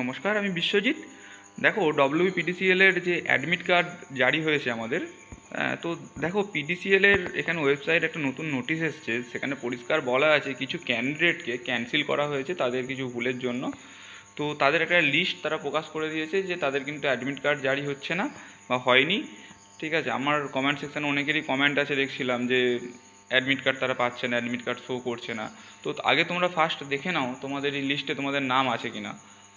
নমস্কার, আমি বিশ্বজিৎ। দেখো ডব্লিউপিডিসিএল এর যে অ্যাডমিট কার্ড জারি হয়েছে আমাদের তো দেখো পিডিসিএল এর এখানে ওয়েবসাইট একটা নতুন নোটিশ এসছে, সেখানে পরিষ্কার বলা আছে কিছু ক্যান্ডিডেটকে ক্যান্সেল করা হয়েছে তাদের কিছু ভুলের জন্য। তো তাদের একটা লিস্ট তারা প্রকাশ করে দিয়েছে যে তাদের কিন্তু অ্যাডমিট কার্ড জারি হচ্ছে না বা হয়নি। ঠিক আছে, আমার কমেন্ট সেকশানে অনেকেরই কমেন্ট আছে, দেখছিলাম যে অ্যাডমিট কার্ড তারা পাচ্ছে না অ্যাডমিট কার্ড শো করছে না। তো আগে তোমরা ফার্স্ট দেখে নাও তোমাদের এই লিস্টে তোমাদের নাম আছে কি না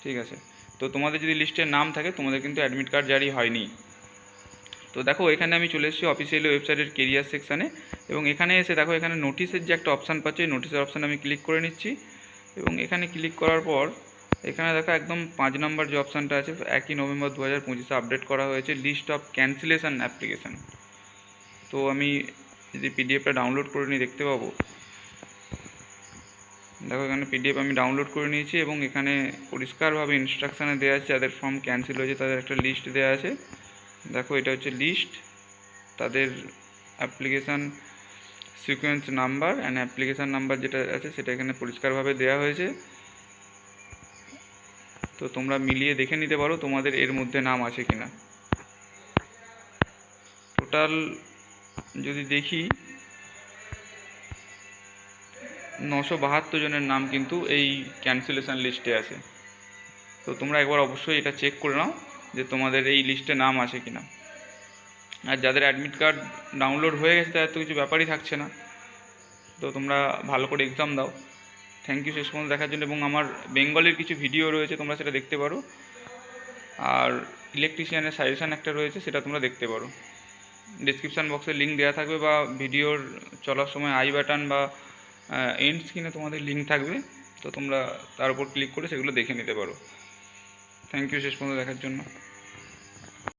ঠিক আছে? তো তোমাদের যদি লিস্টে নাম থাকে, তোমাদের কিন্তু অ্যাডমিট কার্ড জারি হয়নি। তো দেখো, এখানে আমি চলে এসেছি অফিসিয়ালি ওয়েবসাইটের কেরিয়ার সেকশানে এবং এখানে এসে দেখো, এখানে নোটিশের যে একটা অপশান পাচ্ছি, এই নোটিশের অপশান আমি ক্লিক করে নিচ্ছি। এবং এখানে ক্লিক করার পর, এখানে দেখো একদম পাঁচ নম্বর যে অপশানটা আছে, একই নভেম্বর দু হাজার পঁচিশে আপডেট করা হয়েছে লিস্ট অফ ক্যান্সেলেশন অ্যাপ্লিকেশন তো আমি যদি পিডিএফটা ডাউনলোড করে নিই, দেখতে পাবো। দেখো, এখানে পিডিএফ আমি ডাউনলোড করে নিয়েছি এবং এখানে পরিষ্কারভাবে ইনস্ট্রাকশানে দেওয়া আছে যাদের ফর্ম ক্যান্সেল হয়েছে, তাদের একটা লিস্ট দেওয়া আছে। দেখো, এটা হচ্ছে লিস্ট তাদের application sequence number and application number যেটা আছে, সেটা এখানে পরিষ্কারভাবে দেওয়া হয়েছে। তো তোমরা মিলিয়ে দেখে নিতে পারো তোমাদের এর মধ্যে নাম আছে কিনা। টোটাল যদি দেখি নশো বাহাত্তর জনের নাম কিন্তু এই ক্যান্সেলেশন লিস্টে আছে। তো তোমরা একবার অবশ্যই এটা চেক করে নাও যে তোমাদের এই লিস্টে নাম আছে কিনা। আর যাদের অ্যাডমিট কার্ড ডাউনলোড হয়ে গেছে, তাদের তো কিছু ব্যাপারই থাকছে না। তো তোমরা ভালো করে এক্সাম দাও। থ্যাংক ইউ শেষ পর্যন্ত দেখার জন্য। এবং আমার বেঙ্গলের কিছু ভিডিও রয়েছে, তোমরা সেটা দেখতে পারো। আর ইলেকট্রিশিয়ানের সাজেশান একটা রয়েছে, সেটা তোমরা দেখতে পারো। ডিসক্রিপশান বক্সে লিঙ্ক দেওয়া থাকবে বা ভিডিওর চলার সময় আই বাটন বা এন্ড স্ক্রিনে তোমাদের লিঙ্ক থাকবে। তো তোমরা তার উপর ক্লিক করে সেগুলো দেখে নিতে পারো। থ্যাংক ইউ শেষ পর্যন্ত দেখার জন্য।